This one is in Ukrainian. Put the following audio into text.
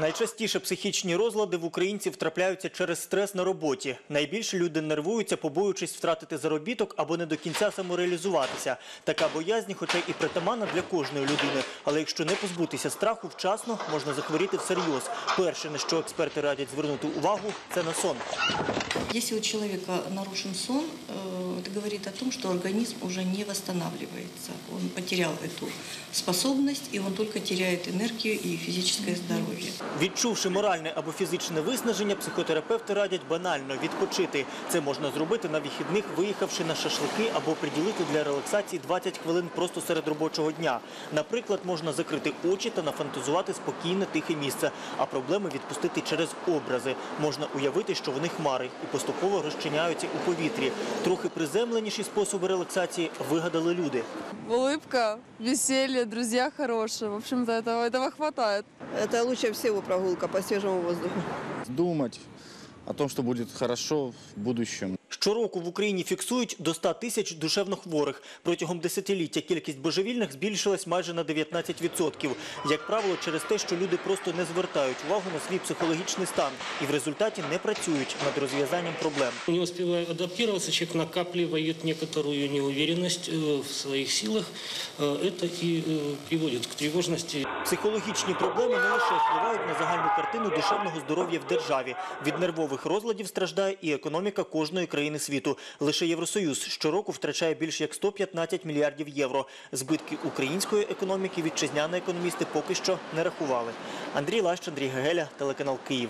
Найчастіше психічні розлади в українців трапляються через стрес на роботі. Найбільше люди нервуються, побоюючись втратити заробіток або не до кінця самореалізуватися. Така боязнь, хоча і притаманна для кожної людини. Але якщо не позбутися страху вчасно, можна захворіти всерйоз. Перше, на що експерти радять звернути увагу, це на сон. Если у человека нарушен сон, э, это говорит о том, что организм уже не восстанавливается. Он потерял эту способность, и он только теряет энергию и физическое здоровье. Відчувши моральне або фізичне виснаження, психотерапевти радять банально відпочити. Це можна зробити на вихідних, виїхавши на шашлики або приділити для релаксації 20 хвилин просто серед робочого дня. Наприклад, можна закрити очі та нафантазувати спокійне тихе місце, а проблеми відпустити через образи. Можна уявити, що вони хмари і поступово розчиняються у повітрі. Трохи приземленіші способи релаксації вигадали люди. Улыбка, веселье, друзья хорошие. В общем-то, этого, этого хватает. Это лучше всего прогулка по свежему воздуху. думать о том, что будет хорошо в будущем. Щороку в Україні фіксують до 100 тисяч душевнохворих. Протягом десятиліття кількість божевільних збільшилась майже на 19%. Як правило, через те, що люди просто не звертають увагу на свій психологічний стан і в результаті не працюють над розв'язанням проблем. Не успевая адаптироваться, человек накапливает некоторую неуверенность э, в своих силах. Э, Это и э, приводит к тревожности. Психологічні проблеми не лише впливають на загальну картину душевного здоров'я в державі. Від нервових розладів страждає і економіка кожної країни світу. Лише Євросоюз щороку втрачає більш як 115 мільярдів євро. Збитки української економіки вітчизняні економісти поки що не рахували. Андрій Лащ, Андрій Гегеля, телеканал Київ.